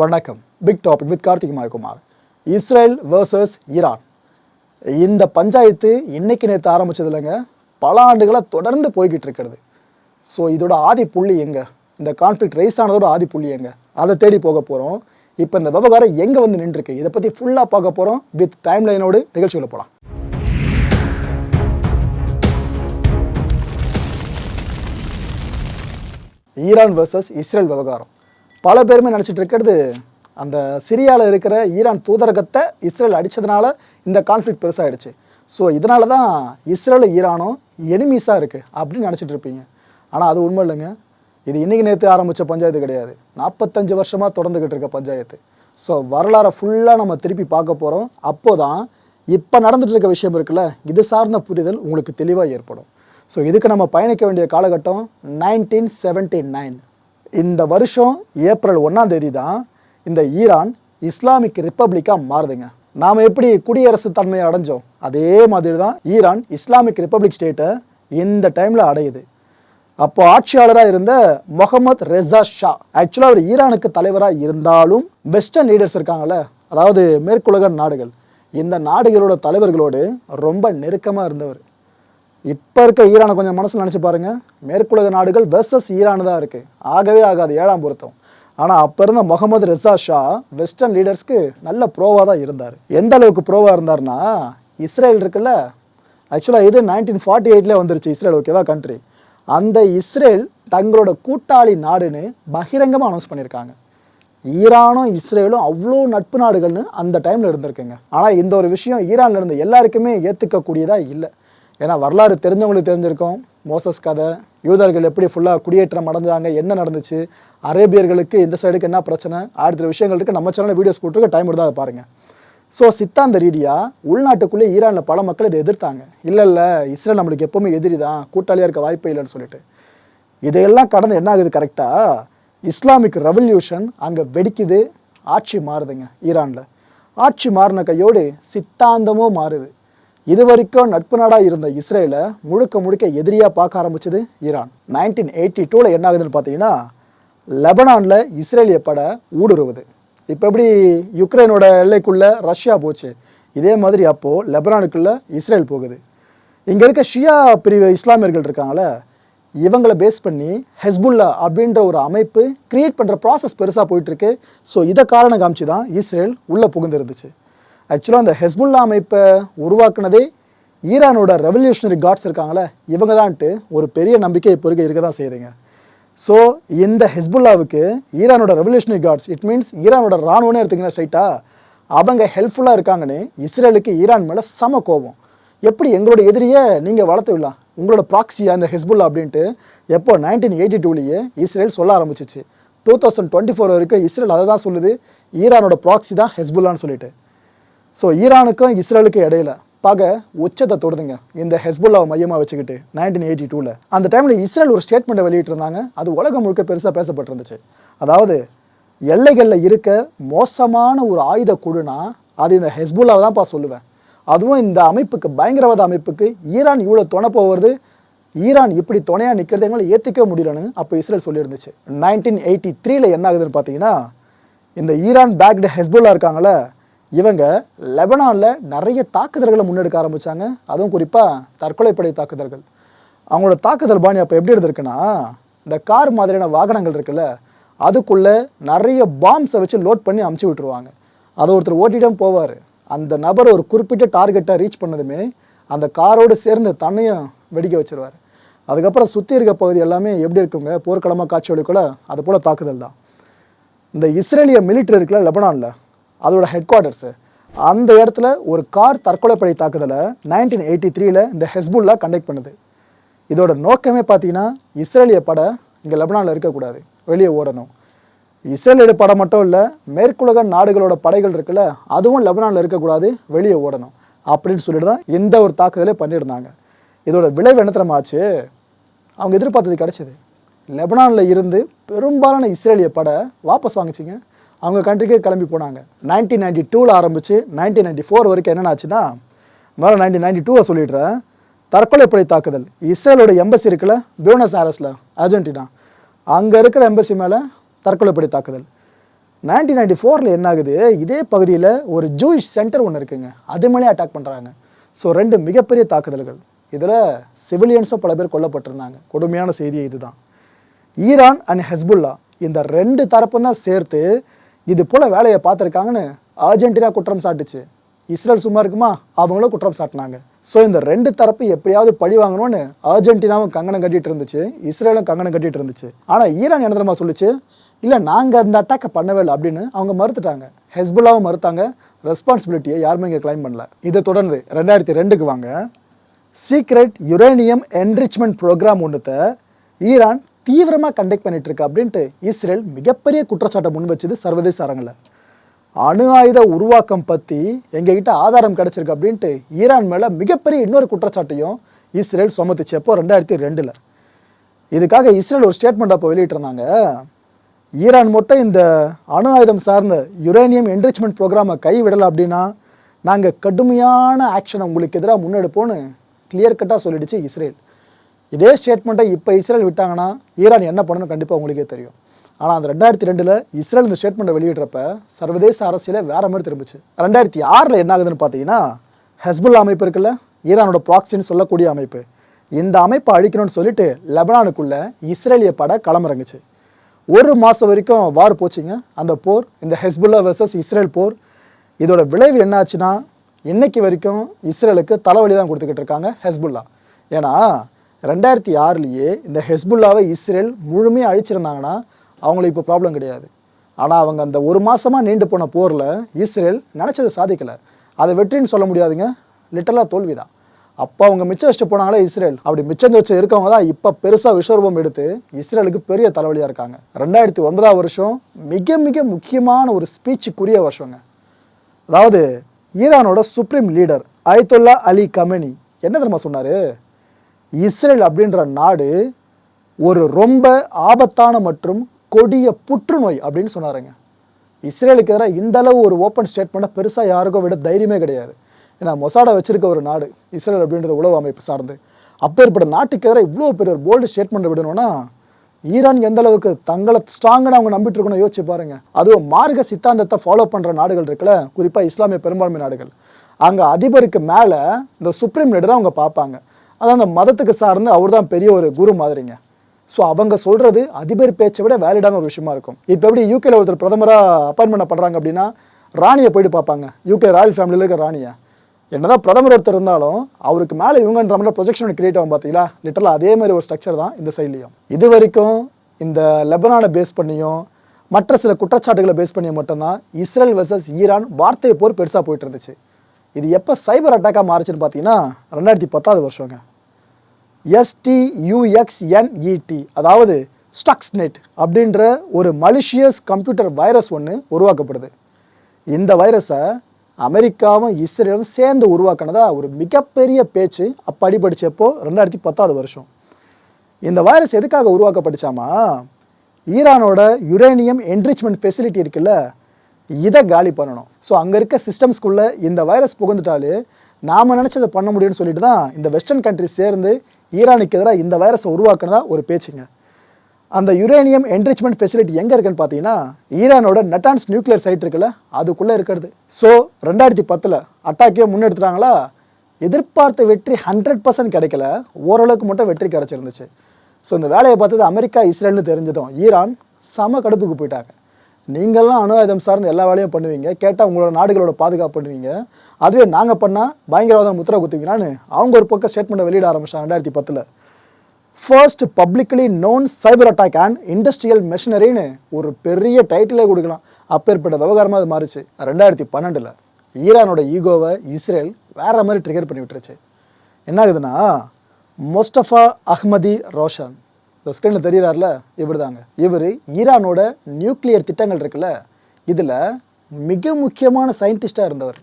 வணக்கம். Big topic with Karthik Mayakumar Israel versus Iran இந்த பஞ்சாயத்து இன்னைக்கு நேற்று ஆரம்பித்தது இல்லைங்க. பல ஆண்டுகளாக தொடர்ந்து போய்கிட்டு இருக்கிறது. ஸோ இதோட ஆதி புள்ளி எங்க? இந்த கான்ஃப்ளிக் ரைஸ் ஆனதோட ஆதி புள்ளி எங்க? அதை தேடி போக போகிறோம் இப்போ இந்த விவகாரம் எங்கே வந்து நின்றுருக்கு? இதை பற்றி ஃபுல்லாக பார்க்க போகிறோம் வித் டைம் லைனோடு நிகழ்ச்சிகளை போகலாம் ஈரான் வர்சஸ் இஸ்ரேல் விவகாரம். பல பேருமே நினச்சிட்டு இருக்கிறது அந்த சிரியாவில் இருக்கிற ஈரான் தூதரகத்தை இஸ்ரேல் அடித்ததுனால இந்த கான்ஃப்ளிக் பெருசாகிடுச்சு ஸோ இதனால தான் இஸ்ரேலும் ஈரானும் எனிமீஸாக இருக்குது அப்படின்னு நினச்சிட்டு இருப்பீங்க. ஆனால் அது உண்மை இல்லைங்க. இது இன்றைக்கி நேற்று ஆரம்பித்த பஞ்சாயத்து கிடையாது. நாற்பத்தஞ்சு வருஷமாக தொடர்ந்துக்கிட்டு இருக்க பஞ்சாயத்து. ஸோ வரலாறை ஃபுல்லாக நம்ம திருப்பி பார்க்க போகிறோம் அப்போ தான் இப்போ நடந்துட்டு இருக்க விஷயம் இருக்குல்ல இது சார்ந்த புரிதல் உங்களுக்கு தெளிவாக ஏற்படும். ஸோ இதுக்கு நம்ம பயணிக்க வேண்டிய காலகட்டம் நைன்டீன் செவன்டி நைன் இந்த வருஷம் ஏப்ரல் ஒன்றாம் தேதி தான் இந்த ஈரான் இஸ்லாமிக் ரிப்பப்ளிக்காக மாறுதுங்க. நாம் எப்படி குடியரசு தன்மையை அடைஞ்சோம்? அதே மாதிரி தான் ஈரான் இஸ்லாமிக் ரிப்பப்ளிக் ஸ்டேட்டை இந்த டைமில் அடையுது. அப்போ ஆட்சியாளராக இருந்த முகமது ரெசா ஷா ஆக்சுவலாக அவர் ஈரானுக்கு தலைவராக இருந்தாலும் வெஸ்டர்ன் லீடர்ஸ் இருக்காங்கல்ல அதாவது மேற்குலக நாடுகள் இந்த நாடுகளோட தலைவர்களோடு ரொம்ப நெருக்கமாக இருந்தவர். இப்போ இருக்க ஈரானை கொஞ்சம் மனசில் நினச்சி பாருங்கள் மேற்குலக நாடுகள் வெர்சஸ் ஈரான் தான் இருக்குது ஆகவே ஆகாது ஏழாம் பொருத்தம். ஆனால் அப்போ இருந்த முகமது ரிசா ஷா வெஸ்டர்ன் லீடர்ஸ்க்கு நல்ல ப்ரோவாக தான் இருந்தார். எந்த அளவுக்கு ப்ரோவாக இருந்தார்னா இஸ்ரேல் இருக்குல்ல? ஆக்சுவலாக இது நைன்டீன் ஃபார்ட்டி எயிட்லேயே வந்துருச்சு இஸ்ரேல் ஓகேவா கண்ட்ரி அந்த இஸ்ரேல் தங்களோட கூட்டாளி நாடுன்னு பகிரங்கமாக அனௌன்ஸ் பண்ணியிருக்காங்க ஈரானும் இஸ்ரேலும் அவ்வளோ நட்பு நாடுகள்னு அந்த டைமில் இருந்திருக்குங்க. ஆனால் இந்த ஒரு விஷயம் ஈரானில் இருந்த எல்லாருக்குமே ஏற்றுக்கக்கூடியதாக இல்லை. ஏன்னா வரலாறு தெரிஞ்சவங்களுக்கு தெரிஞ்சிருக்கும். மோசஸ் கதை யூதர்கள் எப்படி ஃபுல்லாக குடியேற்றம் அடைஞ்சாங்க என்ன நடந்துச்சு அரேபியர்களுக்கு இந்த சைடுக்கு என்ன பிரச்சனை ஆயிரத்தி விஷயங்கள் இருக்குது நம்ம சேனலில் வீடியோஸ் போட்டுருக்க டைம் இருந்தால் அதை பாருங்கள் ஸோ சித்தாந்த ரீதியாக உள்நாட்டுக்குள்ளே ஈரானில் பல மக்கள் இதை எதிர்த்தாங்க. இல்லை இல்லை இஸ்ரேல் நம்மளுக்கு எப்போவுமே எதிரி தான் கூட்டாளியாக இருக்க வாய்ப்பே இல்லைன்னு சொல்லிட்டு. இதையெல்லாம் கடந்து என்ன ஆகுது கரெக்டாக இஸ்லாமிக் ரெவல்யூஷன் அங்கே வெடிக்குது ஆட்சி மாறுதுங்க ஈரானில். ஆட்சி மாறின கையோடு சித்தாந்தமும் மாறுது. இது வரைக்கும் நட்பு நாடாக இருந்த இஸ்ரேலை முழுக்க முழுக்க எதிரியாக பார்க்க ஆரம்பிச்சது ஈரான். நைன்டீன் எயிட்டி டூவில் என்ன ஆகுதுன்னு பார்த்தீங்கன்னா லெபனானில் இஸ்ரேலிய படை ஊடுருவுது. இப்போ எப்படி யுக்ரைனோட எல்லைக்குள்ளே ரஷ்யா போச்சு? இதே மாதிரி அப்போது லெபனானுக்குள்ளே இஸ்ரேல் போகுது. இங்கே இருக்க ஷியா பிரிவு இஸ்லாமியர்கள் இருக்காங்களே இவங்களை பேஸ் பண்ணி ஹெஸ்புல்லா அப்படின்ற ஒரு அமைப்பு கிரியேட் பண்ணுற ப்ராசஸ் பெருசாக போயிட்டுருக்கு ஸோ இதை காரணம் காமிச்சு தான் இஸ்ரேல் உள்ளே புகுந்துருந்துச்சு. ஆக்சுவலாக அந்த ஹெஸ்புல்லா அமைப்பை உருவாக்குனதே ஈரானோட ரெவல்யூஷனரி காட்ஸ் இருக்காங்களே இவங்க தான்ட்டு ஒரு பெரிய நம்பிக்கை இப்போ இருக்க இருக்க தான் செய்கிறீங்க ஸோ இந்த ஹெஸ்புல்லாவுக்கு ஈரானோட ரெவல்யூஷனரி காட்ஸ் இட் மீன்ஸ் ஈரானோட ராணுவனே எடுத்திங்கன்னா ஸ்ட்ரைட்டாக அவங்க ஹெல்ப்ஃபுல்லாக இருக்காங்கன்னு இஸ்ரேலுக்கு ஈரான் மேலே சம கோபம். எப்படி எங்களோட எதிரியை நீங்கள் வளர்த்து விடலாம்? உங்களோட ப்ராக்சியா இந்த ஹெஸ்புல்லா அப்படின்ட்டு எப்போ நைன்டீன் எயிட்டி டூலேயே இஸ்ரேல் சொல்ல ஆரம்பிச்சிச்சு. டூ தௌசண்ட் டுவெண்ட்டி ஃபோர் வரைக்கும் இஸ்ரேல் அதை தான் சொல்லுது. ஈரானோட ப்ராக்சி தான் ஹெஸ்புல்லான்னு சொல்லிட்டு. ஸோ ஈரானுக்கும் இஸ்ரேலுக்கும் இடையில பகை உச்சத்தை தொடுதுங்க. இந்த ஹெஸ்புல்லாவை மையமாக வச்சுக்கிட்டு நைன்டீன் எயிட்டி டூவில் அந்த டைமில் இஸ்ரேல் ஒரு ஸ்டேட்மெண்ட்டை வெளியிட்டிருந்தாங்க. அது உலகம் முழுக்க பெருசாக பேசப்பட்டிருந்துச்சு. அதாவது எல்லைகளில் இருக்க மோசமான ஒரு ஆயுத குழுனா அது இந்த ஹெஸ்புல்லாவை தான்ப்பா சொல்லுவேன். அதுவும் இந்த அமைப்புக்கு பயங்கரவாத அமைப்புக்கு ஈரான் இவ்வளோ துணை போவது ஈரான் இப்படி துணையாக நிற்கிறது எங்களால் ஏற்றிக்க முடியலன்னு அப்போ இஸ்ரேல் சொல்லியிருந்துச்சு. நைன்டீன் எயிட்டி த்ரீல என்ன ஆகுதுன்னு பார்த்தீங்கன்னா இந்த ஈரான் பேக்டு ஹெஸ்புல்லா இருக்காங்களே இவங்க லெபனானில் நிறைய தாக்குதல்களை முன்னெடுக்க ஆரம்பித்தாங்க அதுவும் குறிப்பாக தற்கொலைப்படை தாக்குதல்கள். அவங்களோட தாக்குதல் பாணி அப்போ எப்படி இருந்திருக்குன்னா இந்த கார் மாதிரியான வாகனங்கள் இருக்குல்ல அதுக்குள்ளே நிறைய பாம்ஸை வச்சு லோட் பண்ணி அமுச்சு விட்டுருவாங்க. அதை ஒருத்தர் ஓட்டிட்டும் போவார். அந்த நபர் ஒரு குறிப்பிட்ட டார்கெட்டை ரீச் பண்ணதுமே அந்த காரோடு சேர்ந்து தன்னையும் வெடிக்க வச்சிருவார். அதுக்கப்புறம் சுற்றி இருக்க பகுதி எல்லாமே எப்படி இருக்குங்க? போர்க்களமாக காட்சி அது போல் தாக்குதல் தான். இந்த இஸ்ரேலிய மிலிட்ரி இருக்குல்ல லெபனானில். அதோட ஹெட் குவார்ட்டர்ஸு அந்த இடத்துல ஒரு கார் தற்கொலைப்படை தாக்குதலை நைன்டீன் எயிட்டி த்ரீல இந்த ஹெஸ்புல்லா கண்டக்ட் பண்ணுது. இதோட நோக்கமே பார்த்தீங்கன்னா இஸ்ரேலிய படை இங்கே லெபனானில் இருக்கக்கூடாது. வெளியே ஓடணும். இஸ்ரேலிய படம் மட்டும் இல்லை மேற்குலக நாடுகளோட படைகள் இருக்குல்ல அதுவும் லெபனானில் இருக்கக்கூடாது வெளியே ஓடணும். அப்படின்னு சொல்லிட்டு தான் இந்த ஒரு தாக்குதலே பண்ணியிருந்தாங்க. இதோட விளைவு என்ன ஆச்சு? அவங்க எதிர்பார்த்தது கிடச்சிது. லெபனானில் இருந்து பெரும்பாலான இஸ்ரேலிய படை வாபஸ் வாங்கிச்சிங்க. அவங்க கண்ட்ரிக்கே கிளம்பி போனாங்க. நைன்டீன் நைன்டி டூவில் ஆரம்பித்து நைன்டீன் நைன்டி ஃபோர் வரைக்கும் என்னென்ன ஆச்சுன்னா மேலே நைன்டீன் நைன்டி டூவை சொல்லிடுறேன் தற்கொலைப்படை தாக்குதல். இஸ்ரேலோட எம்பசி இருக்குல்ல பியூனஸ் ஆரஸில் அர்ஜென்டினா. அங்கே இருக்கிற எம்பசி மேலே தற்கொலைப்படை தாக்குதல். நைன்டீன் நைன்டி ஃபோரில் என்ன ஆகுது? இதே பகுதியில் ஒரு ஜூயிஷ் சென்டர் ஒன்று இருக்குங்க. அது மேலே அட்டாக் பண்ணுறாங்க ஸோ ரெண்டு மிகப்பெரிய தாக்குதல்கள். இதில் சிவிலியன்ஸும் பல பேர் கொல்லப்பட்டிருந்தாங்க. கொடுமையான செய்தி இதுதான். ஈரான் அண்ட் ஹெஸ்புல்லா இந்த ரெண்டு தரப்பும் தான் சேர்த்து இது போல் வேலையை பார்த்துருக்காங்கன்னு அர்ஜென்டினா குற்றம் சாட்டுச்சு. இஸ்ரேல் சும்மா இருக்குமா? அவங்களும் குற்றம் சாட்டினாங்க. ஸோ இந்த ரெண்டு தரப்பு எப்படியாவது பழி வாங்கணும்னு அர்ஜென்டினாவும் கங்கணம் கட்டிட்டு இருந்துச்சு. இஸ்ரேலும் கங்கணம் கட்டிட்டு இருந்துச்சு. ஆனால் ஈரான் என்ன தெரியுமா சொல்லுச்சு? இல்லை நாங்கள் அந்த அட்டாக்கை பண்ணவே இல்லை அப்படின்னு அவங்க மறுத்துட்டாங்க. ஹெஸ்புல்லாவும் மறுத்தாங்க. ரெஸ்பான்சிபிலிட்டியை யாருமே இங்கே கிளைம் பண்ணல. இதை தொடர்ந்து ரெண்டாயிரத்தி ரெண்டுக்கு வாங்க. சீக்ரெட் யுரேனியம் என்ரிச்மெண்ட் ப்ரோக்ராம் ஒன்றுத்தை ஈரான் தீவிரமாக கண்டக்ட் பண்ணிட்டு இருக்கு அப்படின்ட்டு இஸ்ரேல் மிகப்பெரிய குற்றச்சாட்டை முன் வச்சது சர்வதேச அரங்கில். அணு ஆயுத உருவாக்கம் பற்றி எங்ககிட்ட ஆதாரம் கிடச்சிருக்கு அப்படின்ட்டு ஈரான் மேலே மிகப்பெரிய இன்னொரு குற்றச்சாட்டையும் இஸ்ரேல் சுமத்துச்சப்போ ரெண்டாயிரத்தி ரெண்டில். இதுக்காக இஸ்ரேல் ஒரு ஸ்டேட்மெண்ட் அப்போ வெளியிட்டிருந்தாங்க. ஈரான் மட்டும் இந்த அணு ஆயுதம் சார்ந்த யுரேனியம் என்ரிச்மெண்ட் ப்ரோக்ராமை கைவிடலை அப்படின்னா நாங்கள் கடுமையான ஆக்ஷனை உங்களுக்கு எதிராக முன்னெடுப்போன்னு கிளியர் கட்டாக சொல்லிடுச்சு இஸ்ரேல். இதே ஸ்டேட்மெண்ட்டை இப்போ இஸ்ரேல் விட்டாங்கன்னா ஈரான் என்ன பண்ணணும் கண்டிப்பாக உங்களுக்கே தெரியும். ஆனால் அந்த ரெண்டாயிரத்தி ரெண்டில் இஸ்ரேல் இந்த ஸ்டேட்மெண்ட்டை வெளியிடுறப்ப சர்வதேச அரசியலே வேற மாதிரி திரும்பிச்சு. ரெண்டாயிரத்தி ஆறில் என்ன ஆகுதுன்னு பார்த்தீங்கன்னா ஹெஸ்புல்லா அமைப்பு இருக்குல்ல ஈரானோட ப்ராக்சின்னு சொல்லக்கூடிய அமைப்பு. இந்த அமைப்பை அழிக்கணும்னு சொல்லிட்டு லெபனானுக்குள்ள இஸ்ரேலிய பட களமிறங்குச்சு. ஒரு மாதம் வரைக்கும் வார் போச்சுங்க. அந்த போர் இந்த ஹெஸ்புல்லா வெர்சஸ் இஸ்ரேல் போர். இதோட விளைவு என்னாச்சுன்னா இன்னைக்கு வரைக்கும் இஸ்ரேலுக்கு தலைவலி தான் கொடுத்துக்கிட்டு இருக்காங்க ஹெஸ்புல்லா. ஏன்னா ரெண்டாயிரத்தி ஆறுலேயே இந்த ஹெஸ்புல்லாவை இஸ்ரேல் முழுமையாக அழிச்சிருந்தாங்கன்னா அவங்களுக்கு இப்போ ப்ராப்ளம் கிடையாது. ஆனால் அவங்க அந்த ஒரு மாதமாக நீண்டு போன போரில் இஸ்ரேல் நினச்சதை சாதிக்கலை. அதை வெற்றின்னு சொல்ல முடியாதுங்க. லிட்டலாக தோல்வி தான் அப்போ அவங்க மிச்சம் வச்சுட்டு போனாங்களே இஸ்ரேல். அப்படி மிச்சம் வச்சு இருக்கவங்க தான் இப்போ பெருசாக விஸ்வரூபம் எடுத்து இஸ்ரேலுக்கு பெரிய தலைவலியாக இருக்காங்க. ரெண்டாயிரத்தி ஒன்பதாம் வருஷம் மிக மிக முக்கியமான ஒரு ஸ்பீச்சுக்குரிய வருஷங்க. அதாவது ஈரானோட supreme leader Ayatollah Ali Khamenei என்ன தெரியுமா சொன்னார்? இஸ்ரேல் அப்படின்ற நாடு ஒரு ரொம்ப ஆபத்தான மற்றும் கொடிய புற்றுநோய் அப்படின்னு சொன்னாருங்க. இஸ்ரேலுக்கு எதிராக இந்தளவு ஒரு ஓப்பன் ஸ்டேட்மெண்ட்டை பெருசாக யாருக்கும் விட தைரியமே கிடையாது. ஏன்னா மொசாடா வச்சிருக்க ஒரு நாடு இஸ்ரேல் அப்படின்றது உளவு அமைப்பு சார்ந்து. அப்பேற்பட்ட நாட்டுக்கு எதிராக இவ்வளோ பெரிய ஒரு போல்டு ஸ்டேட்மெண்ட் விடணும்னா ஈரான் எந்த அளவுக்கு தங்களை ஸ்ட்ராங்கான அவங்க நம்பிட்டு இருக்கணும் யோசிச்சு பாருங்க. அதுவும் மார்க்க சித்தாந்தத்தை ஃபாலோ பண்ணுற நாடுகள் இருக்குல்ல குறிப்பாக இஸ்லாமிய பெரும்பான்மை நாடுகள். அங்கே அதிபருக்கு மேலே இந்த சுப்ரீம் லீடரை அவங்க பார்ப்பாங்க. அதான் அந்த மதத்துக்கு சார்ந்து அவர் தான் பெரிய ஒரு குரு மாதிரிங்க. ஸோ அவங்க சொல்கிறது அதிபர் பேச்சை விட வேலிடான ஒரு விஷயமா இருக்கும். இப்போ எப்படி யூகேல ஒருத்தர் பிரதமராக அப்பாயின்மெண்ட் பண்ணுறாங்க அப்படின்னா ராணியை போயிட்டு பார்ப்பாங்க. யூகே ராயல் ஃபேமிலியில் இருக்க ராணியை. என்னதான் பிரதமர் ஒருத்தர் இருந்தாலும் அவருக்கு மேலே இவங்கன்ற மாதிரி ப்ரொஜெக்ஷன் கிரியேட் ஆகும் பார்த்தீங்களா லிட்டரலாக அதே மாதிரி ஒரு ஸ்ட்ரக்சர் தான் இந்த சைட்லேயும் இது வரைக்கும் இந்த லெபனானை பேஸ் பண்ணியும் மற்ற சில குற்றச்சாட்டுகளை பேஸ் பண்ணி மட்டும்தான் இஸ்ரேல் வெர்சஸ் ஈரான் வார்த்தை போர் பெருசாக போயிட்டு இருந்துச்சு. இது எப்போ சைபர் அட்டாக்காக மாறுச்சுன்னு பார்த்தீங்கன்னா ரெண்டாயிரத்தி பத்தாவது வருஷங்க. எஸ்டியூஎக்ஸ்என்இடி அதாவது ஸ்டக்ஸ் நெட் அப்படின்ற ஒரு மலிஷியஸ் கம்ப்யூட்டர் வைரஸ் ஒன்று உருவாக்கப்படுது. இந்த வைரஸை அமெரிக்காவும் இஸ்ரேலும் சேர்ந்து உருவாக்கினதா ஒரு மிகப்பெரிய பேச்சு அப்போ அடிபடிச்சப்போ ரெண்டாயிரத்தி பத்தாவது வருஷம். இந்த வைரஸ் எதுக்காக உருவாக்கப்பட்டுச்சாமா ஈரானோட யுரேனியம் என்ரிச்மெண்ட் ஃபெசிலிட்டி இருக்குல்ல இதை காலி பண்ணணும். ஸோ அங்கே இருக்க சிஸ்டம்ஸ்குள்ளே இந்த வைரஸ் புகுந்துட்டாலே நாம் நினச்சதை பண்ண முடியும்னு சொல்லிட்டு தான் இந்த வெஸ்டர்ன் கண்ட்ரிஸ் சேர்ந்து ஈரானுக்கு எதிராக இந்த வைரஸை உருவாக்குனதா ஒரு பேச்சுங்க. அந்த யுரேனியம் என்ரிச்மெண்ட் ஃபெசிலிட்டி எங்கே இருக்குன்னு பார்த்தீங்கன்னா ஈரானோட நட்டான்ஸ் நியூக்ளியர் சைட் இருக்குல்ல அதுக்குள்ளே இருக்கிறது. ஸோ ரெண்டாயிரத்தி பத்தில் அட்டாக்கே முன்னெடுத்துட்டாங்களா? எதிர்பார்த்த வெற்றி ஹண்ட்ரட் பர்சன்ட் கிடைக்கல. ஓரளவுக்கு மட்டும் வெற்றி கிடச்சிருந்துச்சு. ஸோ இந்த வேலையை பார்த்தது அமெரிக்கா இஸ்ரேல்னு தெரிஞ்சதும் ஈரான் சம கடுப்புக்கு போயிட்டாங்க. நீங்கள்லாம் அணு ஆயுதம் சார்ந்த எல்லா வேலையும் பண்ணுவீங்க. கேட்டால் உங்களோட நாடுகளோட பாதுகாப்பு பண்ணுவீங்க. அதுவே நாங்கள் பண்ணால் பயங்கரவாதம் முத்திர குத்துவீங்களான்னு அவங்க ஒரு பக்கம் ஸ்டேட்மெண்ட்டை வெளியிட ஆரம்பிச்சாங்க ரெண்டாயிரத்தி பத்தில். First publicly known cyber attack and industrial மெஷினரின்னு ஒரு பெரிய டைட்டிலே கொடுக்கலாம். அப்பேற்பட்ட விவகாரமாக அது மாறிச்சு. ரெண்டாயிரத்தி பன்னெண்டில் ஈரானோட ஈகோவை இஸ்ரேல் வேற மாதிரி ட்ரிகர் பண்ணி விட்டுருச்சு. என்ன ஆகுதுன்னா மொஸ்டஃபா அஹ்மதி ரோஷன் இந்த ஸ்க்ரீனில் தெரிகிறார்ல இவர் தாங்க இவர் ஈரானோட நியூக்ளியர் திட்டங்கள் இருக்குல்ல? இதில் மிக முக்கியமான சயின்டிஸ்டாக இருந்தவர்.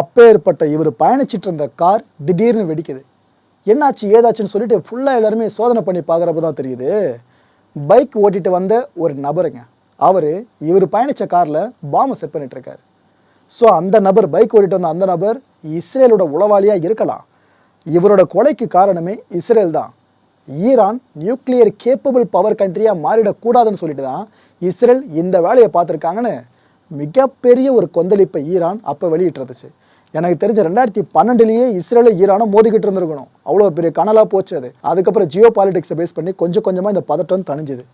அப்பேற்பட்ட இவர் பயணிச்சிட்டு இருந்த கார் திடீர்னு வெடிக்குது. என்னாச்சு ஏதாச்சுன்னு சொல்லிட்டு ஃபுல்லாக எல்லாருமே சோதனை பண்ணி பார்க்குறப்ப தான் தெரியுது. பைக் ஓட்டிட்டு வந்த ஒரு நபருங்க. அவர் இவர் பயணித்த காரில் பாம்பை செட் பண்ணிகிட்ருக்காரு ஸோ அந்த நபர் பைக் ஓட்டிட்டு வந்த அந்த நபர் இஸ்ரேலோட உளவாளியாக இருக்கலாம். இவரோட கொலைக்கு காரணமே இஸ்ரேல் தான். ஈரான் நியூக்ளியர் கேப்பபிள் பவர் கண்ட்ரியாக மாறிடக்கூடாதுன்னு சொல்லிட்டு தான் இஸ்ரேல் இந்த வேலையை பார்த்துருக்காங்கன்னு மிகப்பெரிய ஒரு கொந்தளிப்பை ஈரான் அப்போ வெளியிட்டிருந்துச்சு. எனக்கு தெரிஞ்ச ரெண்டாயிரத்தி பன்னெண்டுலேயே இஸ்ரேலும் ஈரானும் மோதிக்கிட்டு இருந்திருக்கணும். அவ்வளோ பெரிய கனலாக போச்சு அது. அதுக்கப்புறம் ஜியோ பாலிடிக்ஸை பேஸ் பண்ணி கொஞ்சம் கொஞ்சமாக இந்த பதட்டம் தணிஞ்சுது.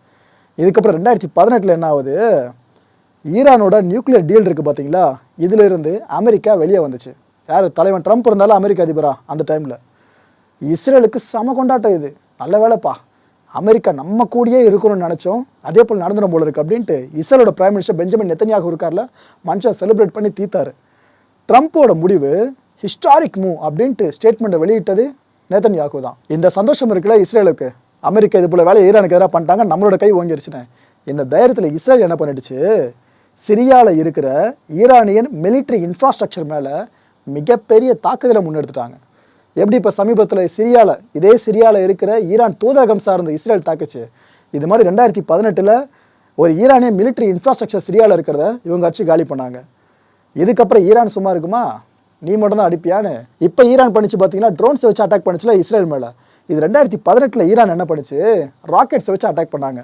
இதுக்கப்புறம் ரெண்டாயிரத்தி பதினெட்டில் என்ன ஆகுது? ஈரானோட நியூக்ளியர் டீல் இருக்குது பார்த்தீங்களா இதிலிருந்து அமெரிக்கா வெளியே வந்துச்சு. யார்? தலைவன் ட்ரம்ப் இருந்தாலும் அமெரிக்க அதிபரா அந்த டைமில் இஸ்ரேலுக்கு சம கொண்டாட்டம் இது. நல்ல வேலைப்பா. அமெரிக்கா நம்ம கூடயே இருக்கணும்னு நினச்சோம். அதே போல் நடந்துடும் போல இருக்கு அப்படின்ட்டு இஸ்ரேலோட பிரைம் மினிஸ்டர் பெஞ்சமின் நெத்தன்யாகு இருக்கார்ல மனுஷன் செலிப்ரேட் பண்ணி தீத்தார். ட்ரம்ப்போட முடிவு ஹிஸ்டாரிக் மூவ் அப்படின்ட்டு ஸ்டேட்மெண்ட்டை வெளியிட்டது நேதன்யாகு தான். இந்த சந்தோஷம் இருக்குல்ல இஸ்ரேலுக்கு? அமெரிக்கா இது போல வேலை ஈரானுக்கு எதிராக பண்ணிட்டாங்க நம்மளோட கை ஓங்கிருச்சுன்னு இந்த தைரியத்தில் இஸ்ரேல் என்ன பண்ணிடுச்சு? சிரியாவில் இருக்கிற ஈரானியன் மிலிட்ரி இன்ஃப்ராஸ்ட்ரக்சர் மேலே மிகப்பெரிய தாக்குதலை முன்னெடுத்துட்டாங்க. எப்படி இப்போ சமீபத்தில் சிரியாவில் இதே சிரியாவில் இருக்கிற ஈரான் தூதரகம் சார்ந்த இஸ்ரேல் தாக்குச்சு. இது மாதிரி ரெண்டாயிரத்தி பதினெட்டில் ஒரு ஈரானிய மிலிட்ரி இன்ஃப்ராஸ்ட்ரக்சர் சிரியாவில் இருக்கிறத இவங்க அடிச்சு காலி பண்ணாங்க. இதுக்கப்புறம் ஈரான் சும்மா இருக்குமா? நீ மட்டும் தான் அடிப்பியான்னு. இப்போ ஈரான் பண்ணிச்சு பார்த்தீங்கன்னா ட்ரோன்ஸை வச்சு அட்டாக் பண்ணிச்சுல இஸ்ரேல் மேலே. இது ரெண்டாயிரத்தி பதினெட்டில் ஈரான் என்ன பண்ணுச்சு? ராக்கெட்ஸை வச்சு அட்டாக் பண்ணாங்க.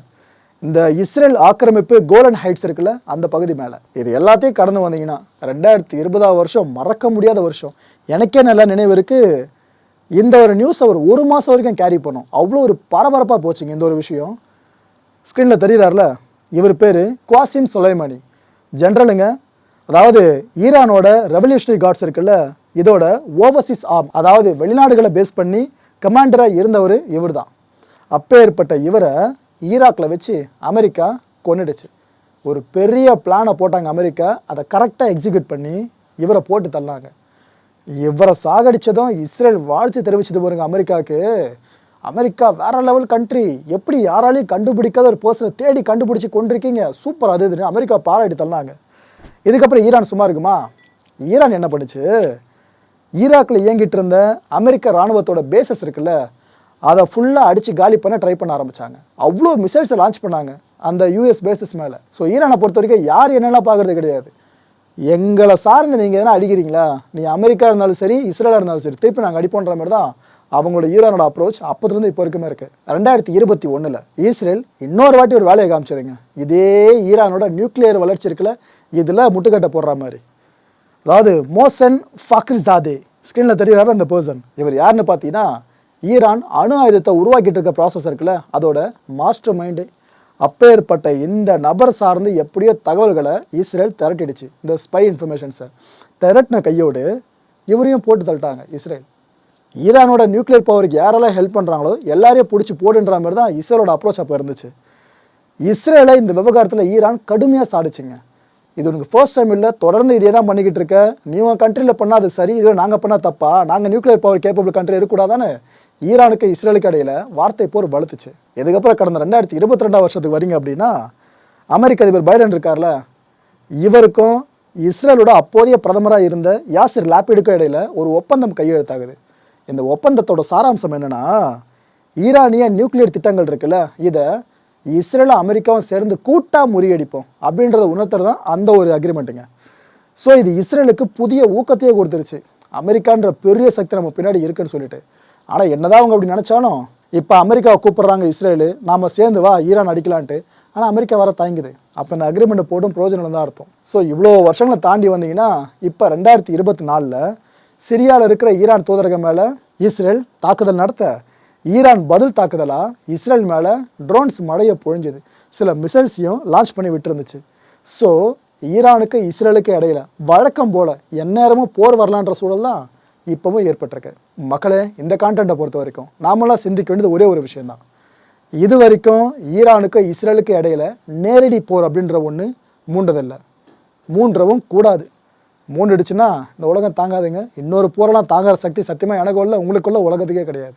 இந்த இஸ்ரேல் ஆக்கிரமிப்பு கோலன் ஹைட்ஸ் இருக்குல்ல அந்த பகுதி மேலே. இது எல்லாத்தையும் கடந்து வந்தீங்கன்னா ரெண்டாயிரத்தி இருபதாவது வருஷம் மறக்க முடியாத வருஷம். எனக்கே நல்லா நினைவு இருக்குது இந்த ஒரு நியூஸ் அவர் ஒரு மாதம் வரைக்கும் கேரி பண்ணும். அவ்வளோ ஒரு பரபரப்பாக போச்சுங்க இந்த ஒரு விஷயம். ஸ்க்ரீனில் தெரிகிறார்ல இவர் பேர் குவாசிம் சுலைமானி. ஜென்ரலுங்க அதாவது ஈரானோட ரெவல்யூஷனரி கார்ட்ஸ் இருக்குல்ல இதோட ஓவர்சீஸ் ஆம் அதாவது வெளிநாடுகளை பேஸ் பண்ணி கமாண்டராக இருந்தவர் இவர் தான் அப்போ ஏற்பட்ட இவரை ஈராக்கில் வச்சு அமெரிக்கா கொன்னுடுச்சு. ஒரு பெரிய பிளானை போட்டாங்க அமெரிக்கா. அதை கரெக்டாக எக்ஸிக்யூட் பண்ணி இவரை போட்டு தள்ளாங்க. இவரை சாகடித்ததும் இஸ்ரேல் வாழ்த்து தெரிவிச்சது பாருங்க அமெரிக்காவுக்கு. அமெரிக்கா வேற லெவல் கண்ட்ரி எப்படி யாராலையும் கண்டுபிடிக்காத ஒரு பர்சனை தேடி கண்டுபிடிச்சி கொண்டிருக்கீங்க? சூப்பர் அது இதுன்னு அமெரிக்கா பாராட்டி தள்ளாங்க. இதுக்கப்புறம் ஈரான் சும்மா இருக்குமா? ஈரான் என்ன பண்ணுச்சு? ஈராக்கில் இயங்கிட்டு இருந்த அமெரிக்க ராணுவத்தோட பேசஸ் இருக்குல்ல அதை ஃபுல்லாக அடித்து காலி பண்ண ட்ரை பண்ண ஆரம்பிச்சாங்க. அவ்வளோ மிசைல்ஸை லான்ச் பண்ணாங்க அந்த யூஎஸ் பேசஸ் மேலே. ஸோ ஈரானை பொறுத்த வரைக்கும் யார் என்னெல்லாம் பார்க்குறது கிடையாது. எங்களை சார்ந்து நீங்கள் எதனா அடிக்கிறீங்களா? நீ அமெரிக்கா இருந்தாலும் சரி இஸ்ரேலாக இருந்தாலும் சரி திருப்பி நாங்கள் அடிப்போன்ற மாதிரி தான் அவங்களோட ஈரானோட அப்ரோச் அப்போதுலேருந்து இப்போ வரைக்குமே இருக்குது ரெண்டாயிரத்தி இருபத்தி ஒன்றில் இஸ்ரேல் இன்னொரு வாட்டி ஒரு வேலையை காமிச்சதுங்க. இதே ஈரானோட நியூக்ளியர் வளர்ச்சி இருக்குல்ல இதில் முட்டுக்கட்டை போடுற மாதிரி. அதாவது மோசன் ஃபக்ரிசாதே ஸ்க்ரீனில் தெரியுறாரு அந்த பர்சன் இவர் யாருன்னு பார்த்தீங்கன்னா ஈரான் அணு ஆயுதத்தை உருவாக்கிட்டு இருக்க ப்ராசஸ் இருக்குல்ல அதோட மாஸ்டர் மைண்டு அப்பேற்பட்ட இந்த நபர் சார்ந்து எப்படியோ தகவல்களை இஸ்ரேல் திரட்டிடுச்சு. இந்த ஸ்பை இன்ஃபர்மேஷன்ஸை திரட்டின கையோடு இவரையும் போட்டு தள்ளிட்டாங்க இஸ்ரேல். ஈரானோட நியூக்ளியர் பவருக்கு யாரெல்லாம் ஹெல்ப் பண்ணுறாங்களோ எல்லாரையும் பிடிச்சி போடுன்ற மாதிரி தான் இஸ்ரேலோட அப்ரோச் அப்போ இருந்துச்சு. இஸ்ரேலை இந்த விவகாரத்தில் ஈரான் கடுமையாக சாடிச்சுங்க. இது உனக்கு ஃபர்ஸ்ட் டைம் இல்லை தொடர்ந்து இதே தான் பண்ணிக்கிட்டு இருக்க. நீ உன் கண்ட்ரியில் பண்ணால் அது சரி இது நாங்கள் பண்ணால் தப்பா? நாங்கள் நியூக்ளியர் பவர் கேப்பபிள் கண்ட்ரி இருக்கக்கூடாதானே ஈரானுக்கு இஸ்ரேலுக்கு இடையில வார்த்தை போர் வலுத்துச்சு இதுக்கப்புறம் கடந்த ரெண்டாயிரத்தி இருபத்தி ரெண்டாம் வருஷத்துக்கு வரீங்க அப்படின்னா அமெரிக்க அதிபர் பைடன் இருக்கார்ல இவருக்கும் இஸ்ரேலோட அப்போதைய பிரதமராக இருந்த யாசிர் லாப்பிடுக்கும் இடையில ஒரு ஒப்பந்தம் கையெழுத்தாகுது. இந்த ஒப்பந்தத்தோட சாராம்சம் என்னென்னா ஈரானிய நியூக்ளியர் திட்டங்கள் இருக்குல்ல இதை இஸ்ரேலும் அமெரிக்காவும் சேர்ந்து கூட்டாக முறியடிப்போம் அப்படின்றத உணர்த்துறது தான் அந்த ஒரு அக்ரிமெண்ட்டுங்க ஸோ இது இஸ்ரேலுக்கு புதிய ஊக்கத்தையே கொடுத்துருச்சு. அமெரிக்கான்ற பெரிய சக்தி நம்ம பின்னாடி இருக்குன்னு சொல்லிட்டு. ஆனால் என்னதான் அவங்க அப்படி நினச்சாலும் இப்போ அமெரிக்காவை கூப்பிட்றாங்க இஸ்ரேலு நாம சேர்ந்து வா ஈரான் அடிக்கலான்ட்டு. ஆனால் அமெரிக்கா வர தயங்குது. அப்போ இந்த அக்ரிமெண்ட் போட்டும் பிரோஜனம் தான் அர்த்தம். ஸோ இவ்வளோ வருஷங்களை தாண்டி வந்தீங்கன்னா இப்போ ரெண்டாயிரத்தி இருபத்தி நாலில் சிரியாவில் இருக்கிற ஈரான் தூதரகம் மேலே இஸ்ரேல் தாக்குதல் நடத்த ஈரான் பதில் தாக்குதலாக இஸ்ரேல் மேலே ட்ரோன்ஸ் மழையை பொழிஞ்சுது. சில மிசைல்ஸையும் லான்ச் பண்ணி விட்டுருந்துச்சு. ஸோ ஈரானுக்கு இஸ்ரேலுக்கு இடையில வழக்கம் போல் எந்நேரமும் போர் வரலான்ற சூழல் தான் இப்போவும் ஏற்பட்டிருக்கு. மக்களே இந்த கான்டென்ட்டை பொறுத்த வரைக்கும் நாமெல்லாம் சிந்திக்க வேண்டியது ஒரே ஒரு விஷயந்தான் இது வரைக்கும் ஈரானுக்கு இஸ்ரேலுக்கு இடையில நேரடி போர் அப்படின்ற ஒன்று மூண்டதில்லை. மூன்றவும் கூடாது. மூண்டுடுச்சுன்னா இந்த உலகம் தாங்காதுங்க. இன்னொரு போரெல்லாம் தாங்குற சக்தி சத்தியமாக எனக்கு உள்ள உங்களுக்குள்ள உலகத்துக்கே கிடையாது.